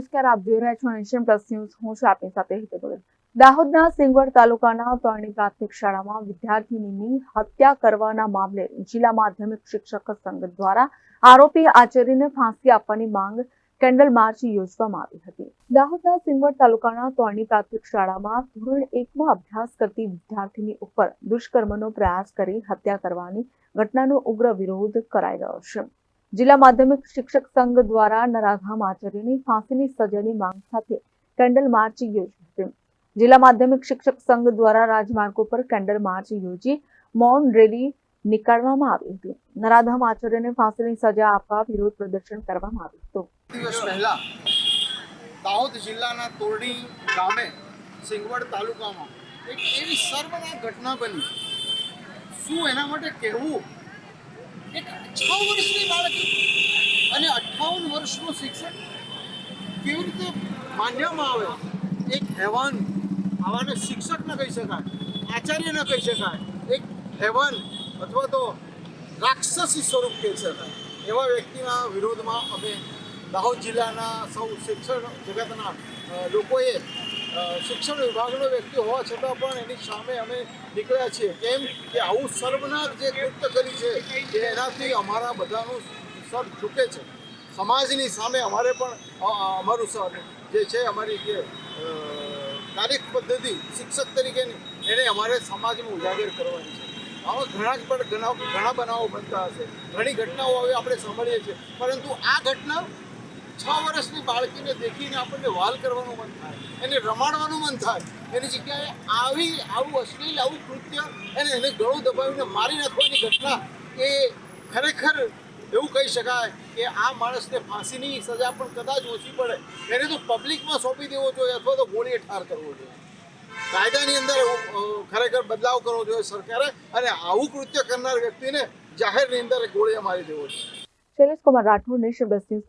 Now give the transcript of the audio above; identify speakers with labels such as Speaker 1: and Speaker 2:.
Speaker 1: નમસ્કાર, આપ જોઈ રહ્યા છો નેશન પ્લસ ન્યૂઝ. હું છું આપની સાથે હિતલ દાહોદના સિંગવડ તાલુકાના ત્રણની પ્રાથમિક શાળામાં વિદ્યાર્થીનીની હત્યા કરવાના મામલે જિલ્લા માધ્યમિક શિક્ષક સંઘ દ્વારા આરોપી આચાર્યને ફાંસી આપવાની માંગ કેન્ડલ માર્ચ યોજવામાં આવી હતી. દાહોદના સિંગવડ તાલુકાના તોરણી પ્રાથમિક શાળામાં ધોરણ એકમાં અભ્યાસ કરતી વિદ્યાર્થીની ઉપર દુષ્કર્મનો પ્રયાસ કરી હત્યા કરવાની ઘટનાનો ઉગ્ર વિરોધ કરાઈ રહ્યો છે. જિલ્લા માધ્યમિક શિક્ષક સંઘ દ્વારા નરાધામ આચાર્યની ફાંસીની સજાની માંગ સાથે કેન્ડલ માર્ચ યોજી હતી. જિલ્લા માધ્યમિક શિક્ષક સંઘ દ્વારા રાજમાર્ગો પર કેન્ડલ માર્ચ યોજી મૌન રેલી નીકાળવામાં આવી હતી. નરાધામ આચાર્યને ફાંસીની સજા આપવા વિરોધ પ્રદર્શન કરવામાં આવ્યું હતું.
Speaker 2: દિવસ પહેલા દાહોદ જિલ્લાના તોરડી ગામે સિંગવડ તાલુકામાં એક એવી સર્વના ઘટના બની. શું એના માટે કહેવું? એક છ વર્ષની બાળકી અને અઠ્ઠાવન વર્ષનું શિક્ષક કેવી રીતે માન્યમાં આવે? એક હેવાન આવાને શિક્ષક ન કહી શકાય, આચાર્ય ન કહી શકાય, એક હેવાન અથવા તો રાક્ષસી સ્વરૂપ કહી શકાય. એવા વ્યક્તિના વિરોધમાં અમે દાહોદ જિલ્લાના સૌ શિક્ષણ જગતના લોકોએ શિક્ષણ વિભાગનો વ્યક્તિ હોવા છતાં પણ એની સામે અમે નીકળ્યા છીએ. કેમ કે આવું સર્વનાશ જે કૃત્ય કરી છે એનાથી અમારા બધાનું સર છૂટે છે. સમાજની સામે અમારે પણ અમારું સર જે છે, અમારી જે તારીખ પદ્ધતિ, શિક્ષક તરીકેની એને અમારે સમાજમાં ઉજાગર કરવાની છે. આવા ઘણા જ પણ ઘણા ઘણા બનાવો બનતા હશે. ઘણી ઘટનાઓ હવે આપણે સાંભળીએ છીએ. પરંતુ આ ઘટના છ વર્ષની બાળકીને દેખીને આપણને વાલ કરવાનું મન થાય, એને રમાડવાનું મન થાય, એની જગ્યાએ આવી, આવું અશ્લીલ, આવું કૃત્ય અને એને ગળું દબાવીને મારી નાખવાની ઘટના એ ખરેખર એવું કહી શકાય કે આ માણસને ફાંસીની સજા પણ કદાચ ઓછી પડે. એને તો પબ્લિકમાં સોંપી દેવો જોઈએ અથવા તો ગોળીએ ઠાર કરવો જોઈએ. કાયદાની અંદર ખરેખર બદલાવ કરવો જોઈએ સરકારે અને આવું કૃત્ય કરનાર વ્યક્તિને જાહેરની અંદર ગોળીએ મારી દેવો જોઈએ.
Speaker 1: Shailesh Kumar Rathod nation plus news